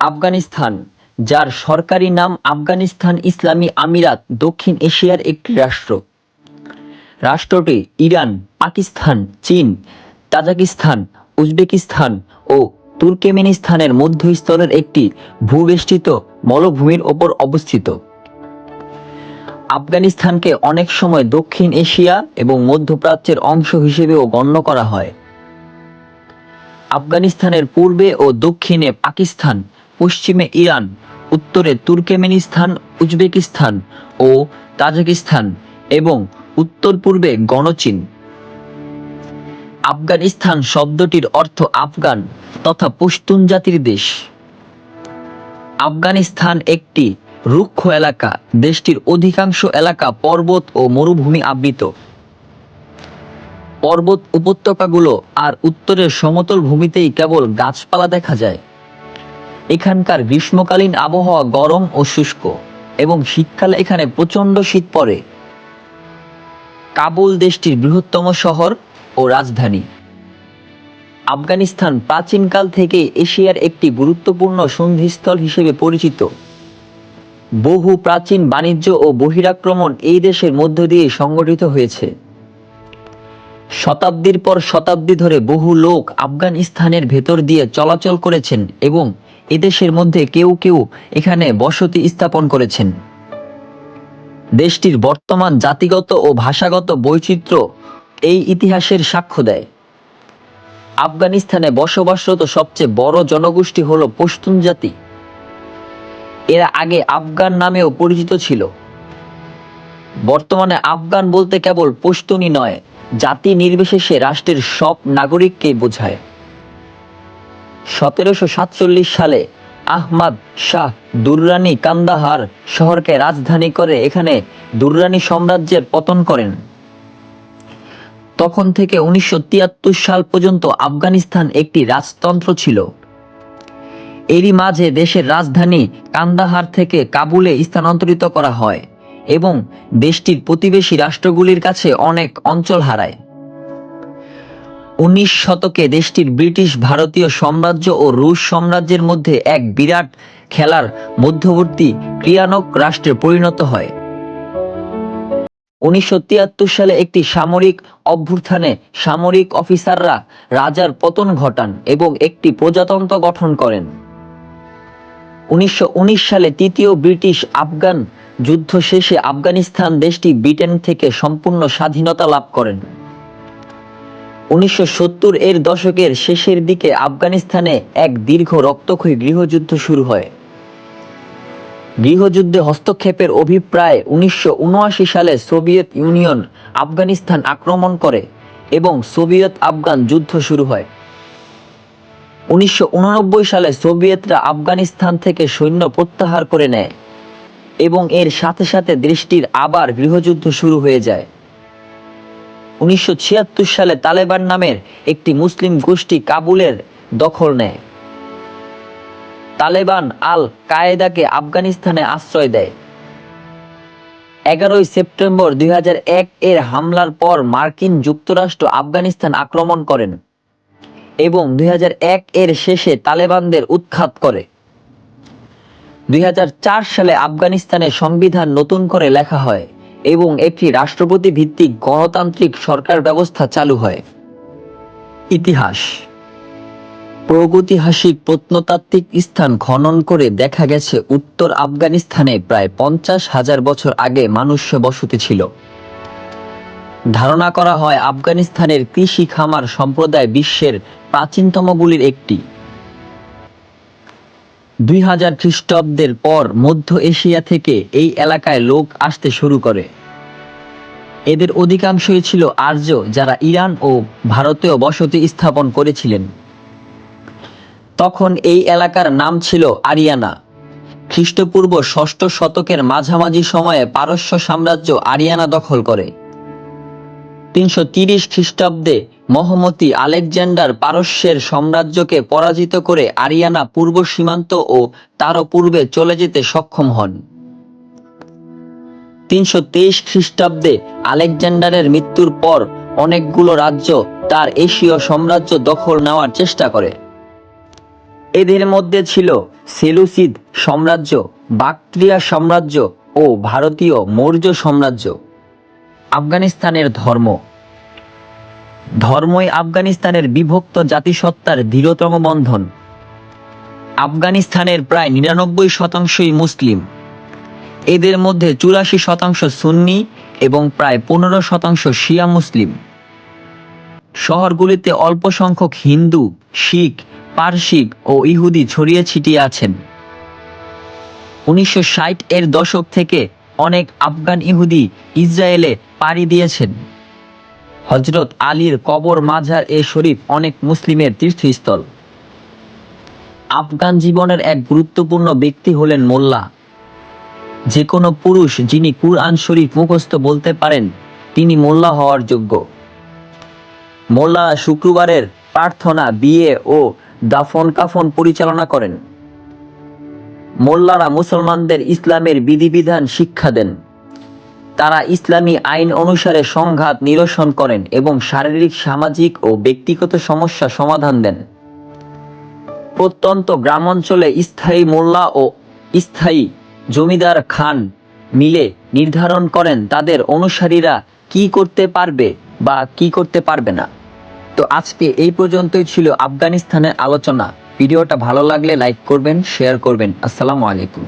আফগানিস্তান, যার সরকারি নাম আফগানিস্তান ইসলামী আমিরাত, দক্ষিণ এশিয়ার একটি রাষ্ট্র। রাষ্ট্রটি ইরান, পাকিস্তান, চীন, তাজাকিস্তান, উজবেকিস্তান ও তুর্কেমেনিস্তানের মধ্যস্থলের একটি ভূবেষ্টিত মলভূমির ওপর অবস্থিত। আফগানিস্তানকে অনেক সময় দক্ষিণ এশিয়া এবং মধ্যপ্রাচ্যের অংশ হিসেবেও গণ্য করা হয়। আফগানিস্তানের পূর্বে ও দক্ষিণে পাকিস্তান পশ্চিমে ইরান, উত্তরে তুর্কমেনিস্তান, উজবেকিস্তান ও তাজিকিস্তান এবং উত্তর পূর্বে গণচীন। আফগানিস্তান শব্দটির অর্থ আফগান তথা পশতুন জাতির দেশ। আফগানিস্তান একটি রুক্ষ এলাকা, দেশটির অধিকাংশ এলাকা পর্বত ও মরুভূমি আবৃত। পর্বত উপত্যকাগুলো আর উত্তরের সমতল ভূমিতেই কেবল গাছপালা দেখা যায়। এখানকার গ্রীষ্মকালীন আবহাওয়া গরম ও শুষ্ক এবং শীতকালে এখানে প্রচণ্ড শীত পড়ে। কাবুল দেশটির বৃহত্তম শহর ও রাজধানী। আফগানিস্তান প্রাচীনকাল থেকে এশিয়ার একটি গুরুত্বপূর্ণ সন্ধিস্থল হিসেবে পরিচিত। বহু প্রাচীন বাণিজ্য ও বহিরাক্রমণ এই দেশের মধ্য দিয়ে সংগঠিত হয়েছে। শতাব্দীর পর শতাব্দী ধরে বহু লোক আফগানিস্তানের ভেতর দিয়ে চলাচল করেছেন এবং এদেশের মধ্যে কেউ কেউ এখানে বসতি স্থাপন করেছেন। দেশটির বর্তমান জাতিগত ও ভাষাগত বৈচিত্র্য এই ইতিহাসের সাক্ষ্য দেয়। আফগানিস্তানে বসবাসরত সবচেয়ে বড় জনগোষ্ঠী হল পশতুন জাতি। এরা আগে আফগান নামেও পরিচিত ছিল। বর্তমানে আফগান বলতে কেবল পশতুনি নয়, জাতি নির্বিশেষে রাষ্ট্রের সব নাগরিককে বোঝায়। সতেরোশো সাতচল্লিশ সালে আহমাদ শাহ দুররানি কান্দাহার শহরকে রাজধানী করে এখানে দুররানি সাম্রাজ্যের পতন করেন। তখন থেকে উনিশশো তিয়াত্তর সাল পর্যন্ত আফগানিস্তান একটি রাজতন্ত্র ছিল। এরই মাঝে দেশের রাজধানী কান্দাহার থেকে কাবুলে স্থানান্তরিত করা হয় এবং দেশটির প্রতিবেশী রাষ্ট্রগুলির কাছে অনেক অঞ্চল হারায়। উনিশ শতকে দেশটির ব্রিটিশ ভারতীয় সাম্রাজ্য ও রুশ সাম্রাজ্যের মধ্যে এক বিরাট খেলার মধ্যবর্তী ক্রিয়ানক রাষ্ট্রে পরিণত হয়। উনিশশো তিয়াত্তর সালে একটি সামরিক অভ্যুত্থানে সামরিক অফিসাররা রাজার পতন ঘটান এবং একটি প্রজাতন্ত্র গঠন করেন। উনিশশো উনিশ সালে তৃতীয় ব্রিটিশ আফগান যুদ্ধ শেষে আফগানিস্তান দেশটি ব্রিটেন থেকে সম্পূর্ণ স্বাধীনতা লাভ করেন। উনিশশো সত্তর এর দশকের শেষের দিকে আফগানিস্তানে এক দীর্ঘ রক্তক্ষয়ী গৃহযুদ্ধ শুরু হয়। গৃহযুদ্ধে হস্তক্ষেপের অভিপ্রায় উনিশশো উনআশি সালে সোভিয়েত ইউনিয়ন আফগানিস্তান আক্রমণ করে এবং সোভিয়েত আফগান যুদ্ধ শুরু হয়। উনিশশো উননব্বই সালে সোভিয়েতরা আফগানিস্তান থেকে সৈন্য প্রত্যাহার করে নেয় এবং এর সাথে সাথে দেশটির আবার গৃহযুদ্ধ শুরু হয়ে যায়। উনিশশো ছিয়াত্তর সালে তালেবান নামের একটি মুসলিম গোষ্ঠী কাবুলের দখল নেয়। তালেবান আল কায়েদাকে আফগানিস্তানে আশ্রয় দেয়। এগারোই সেপ্টেম্বর দুই হাজার এক এর হামলার পর মার্কিন যুক্তরাষ্ট্র আফগানিস্তান আক্রমণ করেন এবং দুই হাজার এক এর শেষে তালেবানদের উৎখাত করে। দুই হাজার চার সালে আফগানিস্তানের সংবিধান নতুন করে লেখা হয়। এবং একটি রাষ্ট্রপতি ভিত্তিক গণতান্ত্রিক সরকার ব্যবস্থা চালু হয়। ইতিহাস। প্রগতিহাসিক প্রত্নতাত্ত্বিক স্থান খনন করে দেখা গেছে উত্তর আফগানিস্তানে প্রায় পঞ্চাশ হাজার বছর আগে মানুষ্য বসতি ছিল। ধারণা করা হয় আফগানিস্তানের কৃষি খামার সম্প্রদায় বিশ্বের প্রাচীনতমগুলির একটি। দুই হাজার খ্রিস্টাব্দের পর মধ্য এশিয়া থেকে এই এলাকায় লোক আসতে শুরু করে। এদের অধিকাংশই ছিল আর্য, যারা ইরান ও ভারতেও বসতি স্থাপন করেছিলেন। তখন এই এলাকার নাম ছিল আরিয়ানা। খ্রিস্টপূর্ব ষষ্ঠ শতকের মাঝামাঝি সময়ে পারস্য সাম্রাজ্য আরিয়ানা দখল করে। তিনশো তিরিশ খ্রিস্টাব্দে মহমতি আলেকজান্ডার পারস্যের সাম্রাজ্যকে পরাজিত করে আরিয়ানা পূর্ব সীমান্ত ও তারও পূর্বে চলে যেতে সক্ষম হন। তিনশো তেইশ খ্রিস্টাব্দে আলেকজান্ডারের মৃত্যুর পর অনেকগুলো রাজ্য তার এশীয় সাম্রাজ্য দখল নেওয়ার চেষ্টা করে। এদের মধ্যে ছিল সেলুসিদ সাম্রাজ্য, বাকট্রিয়া সাম্রাজ্য ও ভারতীয় মৌর্য সাম্রাজ্য। আফগানিস্তানের ধর্ম ধর্মই আফগানিস্তানের বিভক্ত জাতিসত্তার দৃঢ়তম বন্ধন। আফগানিস্তানের প্রায় নিরানব্বই শতাংশই মুসলিম। এদের মধ্যে চুরাশি শতাংশ সুন্নি এবং প্রায় পনেরো শতাংশ শিয়া মুসলিম। শহরগুলিতে অল্প সংখ্যক হিন্দু, শিখ পারসিক ও ইহুদি ছড়িয়ে ছিটিয়ে আছেন। উনিশশো ষাট এর দশক থেকে অনেক আফগান ইহুদি ইসরায়েলে পাড়ি দিয়েছেন। হজরত আলীর কবর মাঝার এ শরীফ অনেক মুসলিমের তীর্থস্থল। আফগান জীবনের এক গুরুত্বপূর্ণ ব্যক্তি হলেন মোল্লা। যে কোনো পুরুষ যিনি কুরআন শরীফ মুখস্থ বলতে পারেন, তিনি মোল্লা হওয়ার যোগ্য। মোল্লা শুক্রবারের প্রার্থনা, বিয়ে ও দাফন কাফন পরিচালনা করেন। মোল্লারা মুসলমানদের ইসলামের বিধিবিধান শিক্ষা দেন। তারা ইসলামী আইন অনুসারে সংঘাত নিরসন করেন এবং শারীরিক, সামাজিক ও ব্যক্তিগত সমস্যা সমাধান দেন। প্রত্যন্ত গ্রামাঞ্চলে স্থায়ী মোল্লা ও স্থায়ী জমিদার খান মিলে নির্ধারণ করেন তাদের অনুসারীরা কি করতে পারবে বা কি করতে পারবে না। তো আজকে এই পর্যন্তই ছিল আফগানিস্তানের আলোচনা। ভিডিওটা ভালো লাগলে লাইক করবেন, শেয়ার করবেন। আসসালামু আলাইকুম।